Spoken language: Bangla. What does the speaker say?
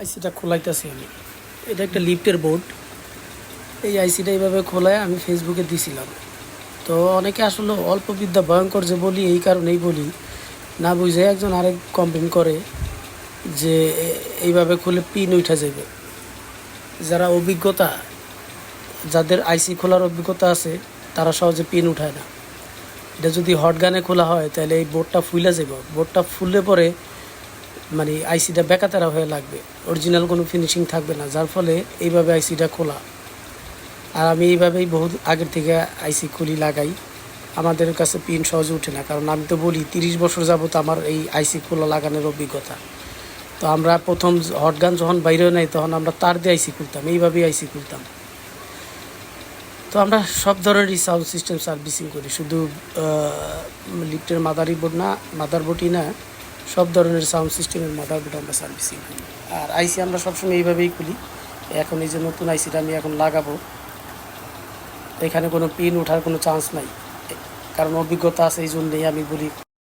আইসিটা খোলাইতেছি আমি। এটা একটা লিফটের বোর্ড। এই আইসিটা এইভাবে খোলায় আমি ফেসবুকে দিছিলাম। তো অনেকে আসলে অল্প বিদ্যা ভয়ঙ্কর যে বলি, এই কারণেই বলি। না বুঝে একজন আরেক কমপ্লেন করে যে এইভাবে খুলে পিন উঠা যাবে যারা অভিজ্ঞতা, যাদের আইসি খোলার অভিজ্ঞতা আছে, তারা সহজে পিন উঠায় না। এটা যদি হট গানে খোলা হয়, তাহলে এই বোর্ডটা ফুলে যাব বোর্ডটা ফুললে পরে মানে আইসিটা বেকাতারা হয়ে লাগবে। অরিজিনাল কোনো ফিনিশিং থাকবে না, যার ফলে এইভাবে আইসিটা খোলা। আর আমি এইভাবেই বহুত আগের থেকে আইসি খুলি, লাগাই। আমাদের কাছে পিন সহজে উঠে না, কারণ আমি তো বলি, তিরিশ বছর যাবত আমার এই আইসি খোলা লাগানোর অভিজ্ঞতা। তো আমরা প্রথম হটগান যখন বাইরে নাই, তখন আমরা তার দিয়ে আইসি খুলতাম, এইভাবেই আইসি খুলতাম। তো আমরা সব ধরনেরই সাউন্ড সিস্টেম সার্ভিসিং করি, শুধু লিফটের মাদারি বোর্ড না মাদার বোর্ডই না সব ধরনের সাউন্ড সিস্টেমের মাদার বোর্ড আমরা সার্ভিসিং করি আর আইসি আমরা সবসময় এইভাবেই খুলি। এখন এই যে নতুন আইসিটা আমি এখন লাগাবো, এখানে কোনো পিন ওঠার কোনো চান্স নাই। কারণ অভিজ্ঞতা আছে, এই জন্যেই আমি বলি